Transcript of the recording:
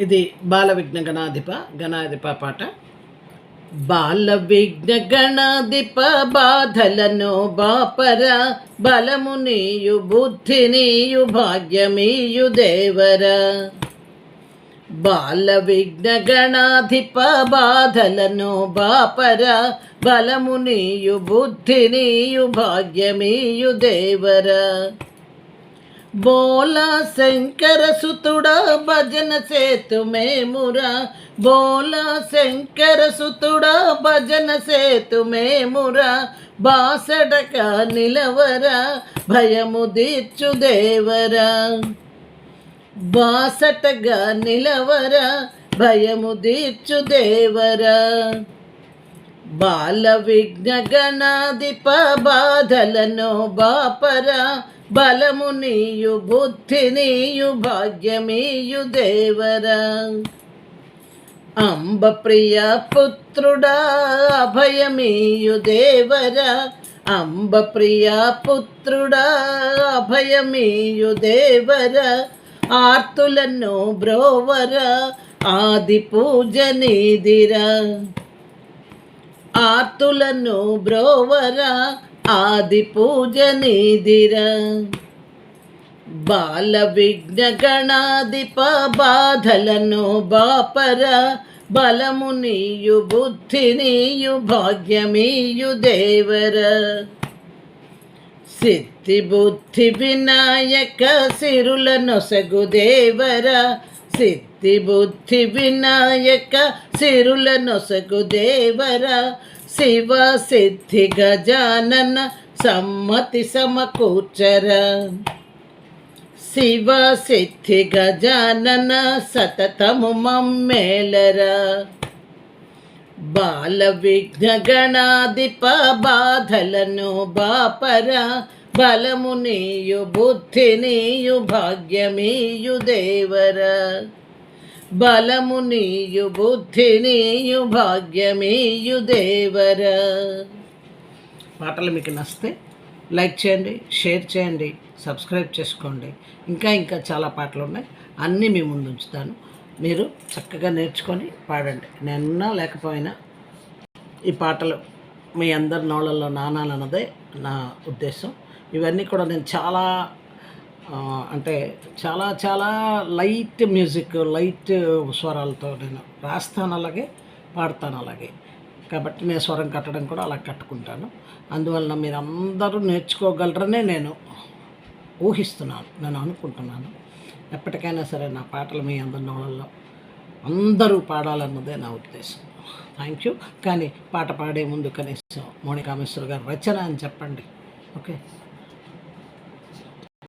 ఇది బాల విఘ్న గణాధిప గణాధిప పాట. బాల విఘ్న గణాధిప బాధలను బాపర బలము నీయు బుద్ధి నీయు భాగ్యమీయు దేవర. బాల విఘ్న గణాధిప బాధలను బాపర బలము నీయు బుద్ధి నీయు భాగ్యమీయు దేవర. బోల శంకర సుతుడా భజన సేతు మేమురా. బోల శంకర సుతుడా భజన సేతు మేమురా. బాసడక నిలవరా భయము దీర్చు దేవరా. బాసటగా నిలవరా భయము దీర్చు దేవరా. బాల విఘ్న గణాధిప బాధలను బాపరా. బలము నీయు బుద్ధి నీయు భాగ్యమీయు దేవరా. అంబ ప్రియ పుత్రుడా అభయమీయు దేవరా. అంబ ప్రియ పుత్రుడా అభయమీయు దేవరా. ఆర్తులను బ్రోవర ఆది పూజనీదిరా ఆర్తులను బ్రోవర ఆది పూజ నిధిర. బాల విఘ్న గణాధిప బాధలను బాపర. బలము నీయు బుద్ధి నీయు భాగ్యమీయు దేవర. సిద్ధి బుద్ధి వినాయక సిరుల నొసగు దేవర. సిద్ధి బుద్ధి వినాయక సిరుల నొసగు దేవర. శివ సిద్ధి గజానన సమ్మతి సమకూర్చర. శివ సిద్ధి గజానన సతతము మమ్మేలర. బాల విఘ్న గణాధిప బాధలను బాపర. బలము నీయు బుద్ధి నీయు భాగ్యమీయు దేవర. బలము నీయు బుద్ధి నీయు భాగ్యమీయు దేవర. పాటలు మీకు నచ్చితే లైక్ చేయండి షేర్ చేయండి సబ్స్క్రైబ్ చేసుకోండి. ఇంకా ఇంకా చాలా పాటలు ఉన్నాయి. అన్నీ మీ ముందు ఉంచుతాను. మీరు చక్కగా నేర్చుకొని పాడండి. నేనున్నా లేకపోయినా ఈ పాటలు మీ అందరి నోళ్ళల్లో నానాలన్నదే నా ఉద్దేశం. ఇవన్నీ కూడా నేను చాలా అంటే చాలా చాలా లైట్ మ్యూజిక్ లైట్ స్వరాలతో నేను రాస్తాను అలాగే పాడతాను అలాగే. కాబట్టి నేను స్వరం కట్టడం కూడా అలా కట్టుకుంటాను. అందువలన మీరు అందరూ నేర్చుకోగలరనే నేను ఊహిస్తున్నాను నేను అనుకుంటున్నాను. ఎప్పటికైనా సరే నా పాటలు మీ అందరి నోళ్ళల్లో అందరూ పాడాలన్నదే నా ఉద్దేశం. థ్యాంక్ యూ కానీ పాట పాడే ముందు కనీసం మోనికా గారు రచన అని చెప్పండి. ఓకే